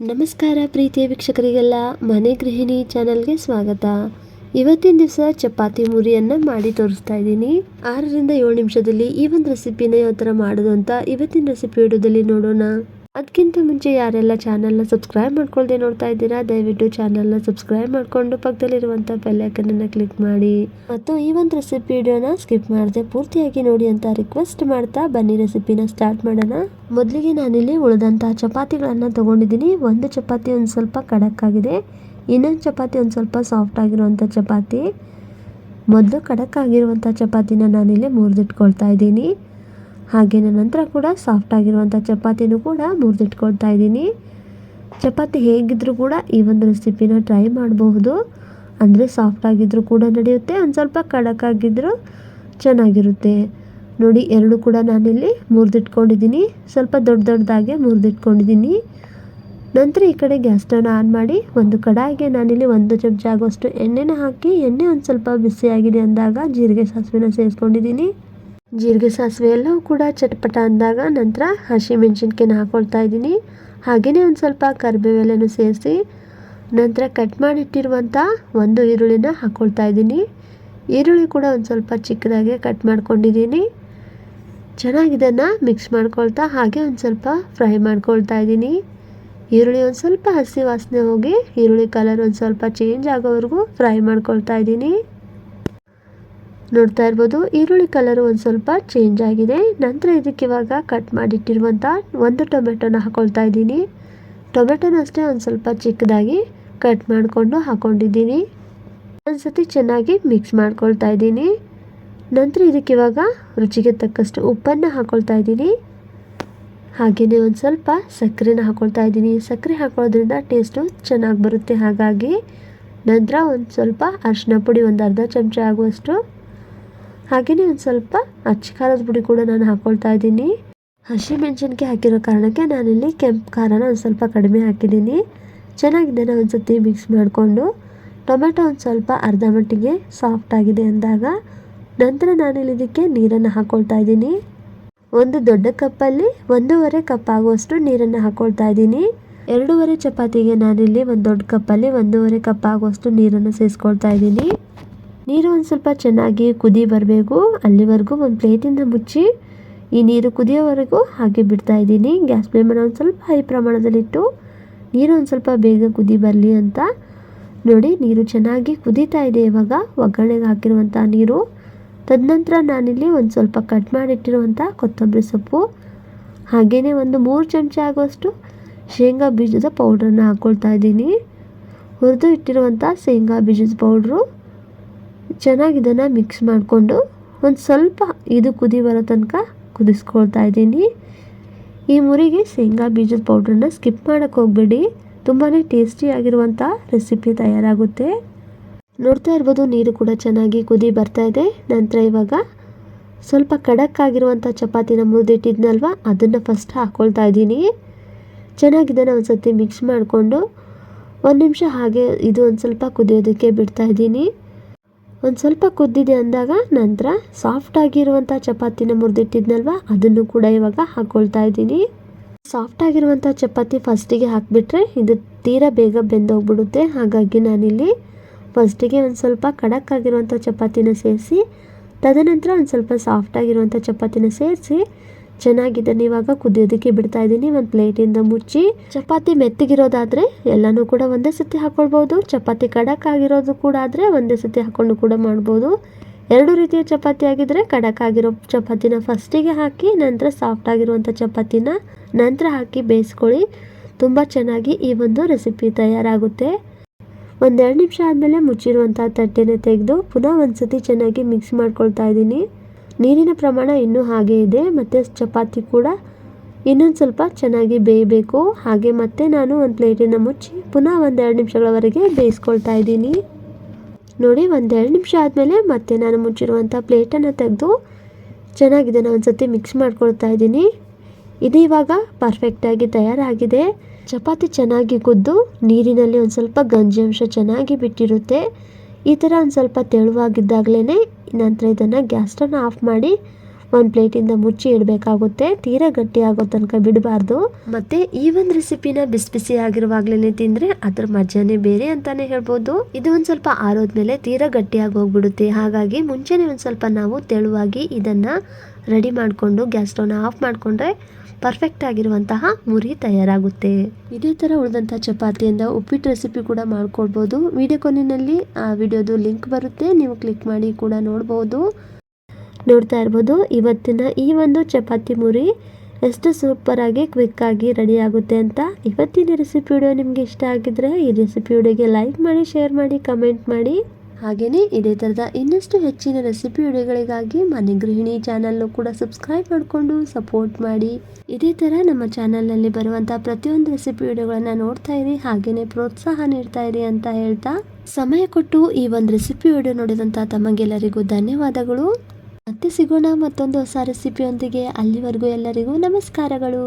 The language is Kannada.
ನಮಸ್ಕಾರ ಪ್ರೀತಿಯ ವೀಕ್ಷಕರಿಗೆಲ್ಲ, ಮನೆ ಗೃಹಿಣಿ ಚಾನಲ್ಗೆ ಸ್ವಾಗತ. ಇವತ್ತಿನ ದಿವಸ ಚಪಾತಿ ಮುರಿಯನ್ನು ಮಾಡಿ ತೋರಿಸ್ತಾ ಇದ್ದೀನಿ. ಆರರಿಂದ ಏಳು ನಿಮಿಷದಲ್ಲಿ ಈ ಒಂದು ರೆಸಿಪಿನ ಯಾವ ಥರ ಮಾಡೋದು ಅಂತ ಇವತ್ತಿನ ರೆಸಿಪಿ ವಿಡಿಯೋದಲ್ಲಿ ನೋಡೋಣ. ಅದಕ್ಕಿಂತ ಮುಂಚೆ ಯಾರೆಲ್ಲ ಚಾನಲ್ನ ಸಬ್ಸ್ಕ್ರೈಬ್ ಮಾಡ್ಕೊಳ್ದೆ ನೋಡ್ತಾ ಇದ್ದೀರಾ, ದಯವಿಟ್ಟು ಚಾನಲ್ನ ಸಬ್ಸ್ಕ್ರೈಬ್ ಮಾಡಿಕೊಂಡು ಪಕ್ಕದಲ್ಲಿರುವಂಥ ಬೆಲ್ಲೈಕನನ್ನು ಕ್ಲಿಕ್ ಮಾಡಿ. ಮತ್ತು ಈ ಒಂದು ರೆಸಿಪಿ ವಿಡಿಯೋನ ಸ್ಕಿಪ್ ಮಾಡದೆ ಪೂರ್ತಿಯಾಗಿ ನೋಡಿ ಅಂತ ರಿಕ್ವೆಸ್ಟ್ ಮಾಡ್ತಾ ಬನ್ನಿ, ರೆಸಿಪಿನ ಸ್ಟಾರ್ಟ್ ಮಾಡೋಣ. ಮೊದಲಿಗೆ ನಾನಿಲ್ಲಿ ಉಳಿದಂತಹ ಚಪಾತಿಗಳನ್ನು ತಗೊಂಡಿದ್ದೀನಿ. ಒಂದು ಚಪಾತಿ ಒಂದು ಸ್ವಲ್ಪ ಕಡಕ್ಕಾಗಿದೆ. ಇನ್ನೊಂದು ಚಪಾತಿ ಒಂದು ಸ್ವಲ್ಪ ಸಾಫ್ಟ್ ಆಗಿರುವಂಥ ಚಪಾತಿ. ಮೊದಲು ಕಡಕ್ಕಾಗಿರುವಂಥ ಚಪಾತಿನ ನಾನಿಲ್ಲಿ ಮುರಿದಿಟ್ಕೊಳ್ತಾ ಇದ್ದೀನಿ. ಹಾಗೆಯೇ ನಂತರ ಕೂಡ ಸಾಫ್ಟ್ ಆಗಿರುವಂಥ ಚಪಾತಿನೂ ಕೂಡ ಮುರಿದಿಟ್ಕೊಳ್ತಾ ಇದ್ದೀನಿ. ಚಪಾತಿ ಹೇಗಿದ್ದರೂ ಕೂಡ ಈ ಒಂದು ರೆಸಿಪಿನ ಟ್ರೈ ಮಾಡಬಹುದು. ಅಂದರೆ ಸಾಫ್ಟ್ ಆಗಿದ್ದರೂ ಕೂಡ ನಡೆಯುತ್ತೆ, ಒಂದು ಸ್ವಲ್ಪ ಖಡಕ್ ಆಗಿದ್ದರೂ ಚೆನ್ನಾಗಿರುತ್ತೆ. ನೋಡಿ, ಎರಡು ಕೂಡ ನಾನಿಲ್ಲಿ ಮುರಿದಿಟ್ಕೊಂಡಿದ್ದೀನಿ. ಸ್ವಲ್ಪ ದೊಡ್ಡ ದೊಡ್ಡದಾಗೆ ಮುರಿದಿಟ್ಕೊಂಡಿದ್ದೀನಿ. ನಂತರ ಈ ಕಡೆ ಗ್ಯಾಸ್ ಸ್ಟವ್ನ ಆನ್ ಮಾಡಿ ಒಂದು ಕಡಾಯಿಗೆ ನಾನಿಲ್ಲಿ ಒಂದು ಚಮಚ ಆಗುವಷ್ಟು ಎಣ್ಣೆನ ಹಾಕಿ, ಎಣ್ಣೆ ಒಂದು ಸ್ವಲ್ಪ ಬಿಸಿಯಾಗಿದೆ ಅಂದಾಗ ಜೀರಿಗೆ ಸಾಸಿವೆನ ಸೇರಿಸ್ಕೊಂಡಿದ್ದೀನಿ. ಜೀರಿಗೆ ಸಾಸಿವೆ ಎಲ್ಲವೂ ಕೂಡ ಚಟಪಟ ಅಂದಾಗ ನಂತರ ಹಸಿಮೆಣ್ಸಿನ್ಕಾಯಿನ ಹಾಕ್ಕೊಳ್ತಾ ಇದ್ದೀನಿ. ಹಾಗೆಯೇ ಒಂದು ಸ್ವಲ್ಪ ಕರಿಬೇವೆಲೆನೂ ಸೇರಿಸಿ ನಂತರ ಕಟ್ ಮಾಡಿಟ್ಟಿರುವಂಥ ಒಂದು ಈರುಳ್ಳಿನ ಹಾಕ್ಕೊಳ್ತಾ ಇದ್ದೀನಿ. ಈರುಳ್ಳಿ ಕೂಡ ಒಂದು ಸ್ವಲ್ಪ ಚಿಕ್ಕದಾಗೆ ಕಟ್ ಮಾಡ್ಕೊಂಡಿದ್ದೀನಿ. ಚೆನ್ನಾಗಿದನ್ನು ಮಿಕ್ಸ್ ಮಾಡ್ಕೊಳ್ತಾ ಹಾಗೆ ಒಂದು ಸ್ವಲ್ಪ ಫ್ರೈ ಮಾಡ್ಕೊಳ್ತಾ ಇದ್ದೀನಿ. ಈರುಳ್ಳಿ ಒಂದು ಸ್ವಲ್ಪ ಹಸಿ ವಾಸನೆ ಹೋಗಿ ಈರುಳ್ಳಿ ಕಲರ್ ಒಂದು ಸ್ವಲ್ಪ ಚೇಂಜ್ ಆಗೋವರೆಗೂ ಫ್ರೈ ಮಾಡ್ಕೊಳ್ತಾ ಇದ್ದೀನಿ. ನೋಡ್ತಾ ಇರ್ಬೋದು. ಈರುಳ್ಳಿ ಕಲರ್ ಒಂದು ಸ್ವಲ್ಪ ಚೇಂಜ್ ಆಗಿದೆ. ನಂತರ ಇದಕ್ಕೆ ಇವಾಗ ಕಟ್ ಮಾಡಿಟ್ಟಿರುವಂಥ ಒಂದು ಟೊಮೆಟೊನ ಹಾಕೊಳ್ತಾ ಇದ್ದೀನಿ. ಟೊಮೆಟೊನ ಅಷ್ಟೇ ಒಂದು ಸ್ವಲ್ಪ ಚಿಕ್ಕದಾಗಿ ಕಟ್ ಮಾಡಿಕೊಂಡು ಹಾಕೊಂಡಿದ್ದೀನಿ. ಒಂದ್ಸತಿ ಚೆನ್ನಾಗಿ ಮಿಕ್ಸ್ ಮಾಡ್ಕೊಳ್ತಾ ಇದ್ದೀನಿ. ನಂತರ ಇದಕ್ಕೆ ಇವಾಗ ರುಚಿಗೆ ತಕ್ಕಷ್ಟು ಉಪ್ಪನ್ನು ಹಾಕೊಳ್ತಾ ಇದ್ದೀನಿ. ಹಾಗೆಯೇ ಒಂದು ಸ್ವಲ್ಪ ಸಕ್ಕರೆನ ಹಾಕೊಳ್ತಾ ಇದ್ದೀನಿ. ಸಕ್ಕರೆ ಹಾಕೊಳ್ಳೋದ್ರಿಂದ ಟೇಸ್ಟು ಚೆನ್ನಾಗಿ ಬರುತ್ತೆ ಹಾಗಾಗಿ. ನಂತರ ಒಂದು ಸ್ವಲ್ಪ ಅರಿಶಿನ ಪುಡಿ ಒಂದು ಅರ್ಧ ಚಮಚ ಆಗುವಷ್ಟು ಹಾಗೆಯೇ ಒಂದು ಸ್ವಲ್ಪ ಅಚ್ಚ ಖಾರದ ಪುಡಿ ಕೂಡ ನಾನು ಹಾಕ್ಕೊಳ್ತಾ ಇದ್ದೀನಿ. ಹಸಿ ಮೆಣಸಿನ್ಕಾಯಿ ಹಾಕಿರೋ ಕಾರಣಕ್ಕೆ ನಾನಿಲ್ಲಿ ಕೆಂಪು ಖಾರನ ಒಂದು ಸ್ವಲ್ಪ ಕಡಿಮೆ ಹಾಕಿದ್ದೀನಿ. ಚೆನ್ನಾಗಿದ್ದಾನೆ ಒಂದು ಸತಿ ಮಿಕ್ಸ್ ಮಾಡಿಕೊಂಡು. ಟೊಮೆಟೊ ಒಂದು ಸ್ವಲ್ಪ ಅರ್ಧ ಮಟ್ಟಿಗೆ ಸಾಫ್ಟ್ ಆಗಿದೆ ಅಂದಾಗ ನಂತರ ನಾನಿಲ್ಲಿ ಇದಕ್ಕೆ ನೀರನ್ನು ಹಾಕ್ಕೊಳ್ತಾ ಇದ್ದೀನಿ. ಒಂದು ದೊಡ್ಡ ಕಪ್ಪಲ್ಲಿ ಒಂದೂವರೆ ಕಪ್ ಆಗುವಷ್ಟು ನೀರನ್ನು ಹಾಕ್ಕೊಳ್ತಾ ಇದ್ದೀನಿ. ಎರಡೂವರೆ ಚಪಾತಿಗೆ ನಾನಿಲ್ಲಿ ಒಂದು ದೊಡ್ಡ ಕಪ್ಪಲ್ಲಿ ಒಂದೂವರೆ ಕಪ್ ಆಗುವಷ್ಟು ನೀರನ್ನು ಸೇರಿಸ್ಕೊಳ್ತಾ ಇದ್ದೀನಿ. ನೀರು ಒಂದು ಸ್ವಲ್ಪ ಚೆನ್ನಾಗಿ ಕುದಿ ಬರಬೇಕು. ಅಲ್ಲಿವರೆಗೂ ಒಂದು ಪ್ಲೇಟಿಂದ ಮುಚ್ಚಿ ಈ ನೀರು ಕುದಿಯೋವರೆಗೂ ಹಾಗೆ ಬಿಡ್ತಾ ಇದ್ದೀನಿ. ಗ್ಯಾಸ್ ಫ್ಲೇಮನ್ನು ಒಂದು ಸ್ವಲ್ಪ ಹೈ ಪ್ರಮಾಣದಲ್ಲಿಟ್ಟು ನೀರು ಒಂದು ಸ್ವಲ್ಪ ಬೇಗ ಕುದಿ ಬರಲಿ ಅಂತ ನೋಡಿ. ನೀರು ಚೆನ್ನಾಗಿ ಕುದೀತಾ ಇದೆ ಇವಾಗ. ಒಗ್ಗರಣೆಗೆ ಹಾಕಿರುವಂಥ ನೀರು. ತದನಂತರ ನಾನಿಲ್ಲಿ ಒಂದು ಸ್ವಲ್ಪ ಕಟ್ ಮಾಡಿಟ್ಟಿರುವಂಥ ಕೊತ್ತಂಬರಿ ಸೊಪ್ಪು. ಹಾಗೆಯೇ ಒಂದು ಮೂರು ಚಮಚ ಆಗುವಷ್ಟು ಶೇಂಗಾ ಬೀಜದ ಪೌಡ್ರನ್ನು ಹಾಕ್ಕೊಳ್ತಾ ಇದ್ದೀನಿ. ಹುರಿದು ಇಟ್ಟಿರುವಂಥ ಶೇಂಗಾ ಬೀಜದ ಪೌಡ್ರು ಚೆನ್ನಾಗಿ ಇದನ್ನು ಮಿಕ್ಸ್ ಮಾಡಿಕೊಂಡು ಒಂದು ಸ್ವಲ್ಪ ಇದು ಕುದಿ ಬರೋ ತನಕ ಕುದಿಸ್ಕೊಳ್ತಾ ಇದ್ದೀನಿ. ಈ ಮುರಿಗೆ ಶೇಂಗಾ ಬೀಜದ ಪೌಡ್ರನ್ನ ಸ್ಕಿಪ್ ಮಾಡೋಕ್ಕೆ ಹೋಗಬೇಡಿ. ತುಂಬಾ ಟೇಸ್ಟಿಯಾಗಿರುವಂಥ ರೆಸಿಪಿ ತಯಾರಾಗುತ್ತೆ. ನೋಡ್ತಾ ಇರ್ಬೋದು ನೀರು ಕೂಡ ಚೆನ್ನಾಗಿ ಕುದಿ ಬರ್ತಾ ಇದೆ. ನಂತರ ಇವಾಗ ಸ್ವಲ್ಪ ಖಡಕ್ ಆಗಿರುವಂಥ ಚಪಾತಿನ ಮುರಿದಿಟ್ಟಿದ್ನಲ್ವ, ಅದನ್ನು ಫಸ್ಟ್ ಹಾಕ್ಕೊಳ್ತಾ ಇದ್ದೀನಿ. ಚೆನ್ನಾಗಿ ಇದನ್ನು ಒಂದು ಸತಿ ಮಿಕ್ಸ್ ಮಾಡಿಕೊಂಡು ಒಂದು ನಿಮಿಷ ಹಾಗೆ ಇದು ಒಂದು ಸ್ವಲ್ಪ ಕುದಿಯೋದಕ್ಕೆ ಬಿಡ್ತಾ ಇದ್ದೀನಿ. ಒಂದು ಸ್ವಲ್ಪ ಕುದ್ದಿದೆ ಅಂದಾಗ ನಂತರ ಸಾಫ್ಟ್ ಆಗಿರುವಂಥ ಚಪಾತಿನ ಮುರಿದಿಟ್ಟಿದ್ನಲ್ವ? ಅದನ್ನು ಕೂಡ ಇವಾಗ ಹಾಕ್ಕೊಳ್ತಾ ಇದ್ದೀನಿ. ಸಾಫ್ಟ್ ಆಗಿರುವಂಥ ಚಪಾತಿ ಫಸ್ಟಿಗೆ ಹಾಕಿಬಿಟ್ರೆ ಇದು ತೀರಾ ಬೇಗ ಬೆಂದೋಗ್ಬಿಡುತ್ತೆ. ಹಾಗಾಗಿ ನಾನಿಲ್ಲಿ ಫಸ್ಟಿಗೆ ಒಂದು ಸ್ವಲ್ಪ ಖಡಕ್ ಆಗಿರುವಂಥ ಚಪಾತಿನ ಸೇರಿಸಿ, ತದನಂತರ ಒಂದು ಸ್ವಲ್ಪ ಸಾಫ್ಟ್ ಆಗಿರುವಂಥ ಚಪಾತಿನ ಸೇರಿಸಿ ಚೆನ್ನಾಗಿದ್ದಾನೆ ಇವಾಗ ಕುದಿಯೋದಕ್ಕೆ ಬಿಡ್ತಾ ಇದ್ದೀನಿ ಒಂದು ಪ್ಲೇಟಿಂದ ಮುಚ್ಚಿ, ಚಪಾತಿ ಮೆತ್ತಗಿರೋದಾದರೆ ಎಲ್ಲನೂ ಕೂಡ ಒಂದೇ ಸತಿ ಹಾಕ್ಕೊಳ್ಬೋದು ಚಪಾತಿ ಖಡಕ್ ಆಗಿರೋದು ಕೂಡ ಆದರೆ ಒಂದೇ ಸತಿ ಹಾಕ್ಕೊಂಡು ಕೂಡ ಮಾಡ್ಬೋದು. ಎರಡು ರೀತಿಯ ಚಪಾತಿ ಆಗಿದ್ರೆ ಖಡಕ್ ಆಗಿರೋ ಚಪಾತಿನ ಫಸ್ಟಿಗೆ ಹಾಕಿ, ನಂತರ ಸಾಫ್ಟ್ ಆಗಿರುವಂಥ ಚಪಾತಿನ ನಂತರ ಹಾಕಿ ಬೇಯಿಸ್ಕೊಳ್ಳಿ. ತುಂಬ ಚೆನ್ನಾಗಿ ಈ ಒಂದು ರೆಸಿಪಿ ತಯಾರಾಗುತ್ತೆ. ಒಂದೆರಡು ನಿಮಿಷ ಆದಮೇಲೆ ಮುಚ್ಚಿರುವಂಥ ತಟ್ಟೆನ ತೆಗೆದು ಪುನಃ ಒಂದು ಸತಿ ಚೆನ್ನಾಗಿ ಮಿಕ್ಸ್ ಮಾಡ್ಕೊಳ್ತಾ ಇದ್ದೀನಿ ನೀರಿನ ಪ್ರಮಾಣ ಇನ್ನೂ ಹಾಗೆ ಇದೆ, ಮತ್ತು ಚಪಾತಿ ಕೂಡ ಇನ್ನೊಂದು ಸ್ವಲ್ಪ ಚೆನ್ನಾಗಿ ಬೇಯಬೇಕು. ಹಾಗೆ ಮತ್ತೆ ನಾನು ಒಂದು ಪ್ಲೇಟಿನ ಮುಚ್ಚಿ ಪುನಃ ಒಂದೆರಡು ನಿಮಿಷಗಳವರೆಗೆ ಬೇಯಿಸ್ಕೊಳ್ತಾ ಇದ್ದೀನಿ. ನೋಡಿ, ಒಂದೆರಡು ನಿಮಿಷ ಆದಮೇಲೆ ಮತ್ತೆ ನಾನು ಮುಚ್ಚಿರುವಂಥ ಪ್ಲೇಟನ್ನು ತೆಗೆದು ಚೆನ್ನಾಗಿದೆ ನಾನು ಒಂದು ಮಿಕ್ಸ್ ಮಾಡ್ಕೊಳ್ತಾ ಇದ್ದೀನಿ. ಇದು ಇವಾಗ ಪರ್ಫೆಕ್ಟಾಗಿ ತಯಾರಾಗಿದೆ. ಚಪಾತಿ ಚೆನ್ನಾಗಿ ಕುದ್ದು ನೀರಿನಲ್ಲಿ ಒಂದು ಸ್ವಲ್ಪ ಗಂಜಿ ಅಂಶ ಚೆನ್ನಾಗಿ ಬಿಟ್ಟಿರುತ್ತೆ. ಈ ಥರ ಒಂದು ಸ್ವಲ್ಪ ತೆಳುವಾಗಿದ್ದಾಗಲೇ ನಂತರ ಇದನ್ನು ಗ್ಯಾಸ್ ಆಫ್ ಮಾಡಿ ಒಂದು ಪ್ಲೇಟಿಂದ ಮುಚ್ಚಿ ಇಡಬೇಕಾಗುತ್ತೆ. ತೀರಾ ಗಟ್ಟಿ ಆಗೋ ತನಕ ಬಿಡಬಾರ್ದು. ಮತ್ತೆ ಈ ಒಂದು ರೆಸಿಪಿನ ಬಿಸಿ ಬಿಸಿ ಆಗಿರುವಾಗ್ಲೇ ತಿಂದರೆ ಅದ್ರ ಮಜಾನೇ ಬೇರೆ ಅಂತಾನೆ ಹೇಳ್ಬೋದು. ಇದು ಒಂದು ಸ್ವಲ್ಪ ಆರೋದ್ಮೇಲೆ ತೀರಾ ಗಟ್ಟಿಯಾಗಿ ಹೋಗ್ಬಿಡುತ್ತೆ. ಹಾಗಾಗಿ ಮುಂಚೆನೇ ಒಂದು ಸ್ವಲ್ಪ ನಾವು ತೆಳುವಾಗಿ ಇದನ್ನ ರೆಡಿ ಮಾಡಿಕೊಂಡು ಗ್ಯಾಸ್ ಸ್ಟವ್ನ ಆಫ್ ಮಾಡಿಕೊಂಡ್ರೆ ಪರ್ಫೆಕ್ಟ್ ಆಗಿರುವಂತಹ ಮುರಿ ತಯಾರಾಗುತ್ತೆ. ಇದೇ ಥರ ಉಳಿದಂಥ ಚಪಾತಿಯಿಂದ ಉಪ್ಪಿಟ್ಟು ರೆಸಿಪಿ ಕೂಡ ಮಾಡ್ಕೊಳ್ಬೋದು ವಿಡಿಯೋ ಕೊನೆಯಲ್ಲಿ ಆ ವಿಡಿಯೋದು ಲಿಂಕ್ ಬರುತ್ತೆ. ನೀವು ಕ್ಲಿಕ್ ಮಾಡಿ ಕೂಡ ನೋಡ್ಬೋದು. ನೋಡ್ತಾ ಇರ್ಬೋದು ಇವತ್ತಿನ ಈ ಒಂದು ಚಪಾತಿ ಮುರಿ ಎಷ್ಟು ಸೂಪರಾಗಿ ಕ್ವಿಕ್ಕಾಗಿ ರೆಡಿ ಆಗುತ್ತೆ ಅಂತ. ಇವತ್ತಿನ ರೆಸಿಪಿ ವಿಡಿಯೋ ನಿಮಗೆ ಇಷ್ಟ ಆಗಿದ್ರೆ ಈ ರೆಸಿಪಿ ವಿಡಿಯೋಗೆ ಲೈಕ್ ಮಾಡಿ ಶೇರ್ ಮಾಡಿ ಕಮೆಂಟ್ ಮಾಡಿ. ಹಾಗೆಯೇ ಇದೇ ಥರದ ಇನ್ನಷ್ಟು ಹೆಚ್ಚಿನ ರೆಸಿಪಿ ವಿಡಿಯೋಗಳಿಗಾಗಿ ಮನೆ ಗೃಹಿಣಿ ಚಾನಲ್ನು ಕೂಡ ಸಬ್ಸ್ಕ್ರೈಬ್ ಮಾಡಿಕೊಂಡು ಸಪೋರ್ಟ್ ಮಾಡಿ. ಇದೇ ಥರ ನಮ್ಮ ಚಾನಲ್ನಲ್ಲಿ ಬರುವಂಥ ಪ್ರತಿಯೊಂದು ರೆಸಿಪಿ ವಿಡಿಯೋಗಳನ್ನು ನೋಡ್ತಾ ಇರಿ ಹಾಗೆಯೇ ಪ್ರೋತ್ಸಾಹ ನೀಡ್ತಾ ಇರಿ ಅಂತ ಹೇಳ್ತಾ ಸಮಯ ಕೊಟ್ಟು ಈ ಒಂದು ರೆಸಿಪಿ ವಿಡಿಯೋ ನೋಡಿದಂಥ ತಮಗೆಲ್ಲರಿಗೂ ಧನ್ಯವಾದಗಳು. ಮತ್ತೆ ಸಿಗೋಣ ಮತ್ತೊಂದು ಹೊಸ ರೆಸಿಪಿಯೊಂದಿಗೆ ಅಲ್ಲಿವರೆಗೂ ಎಲ್ಲರಿಗೂ ನಮಸ್ಕಾರಗಳು.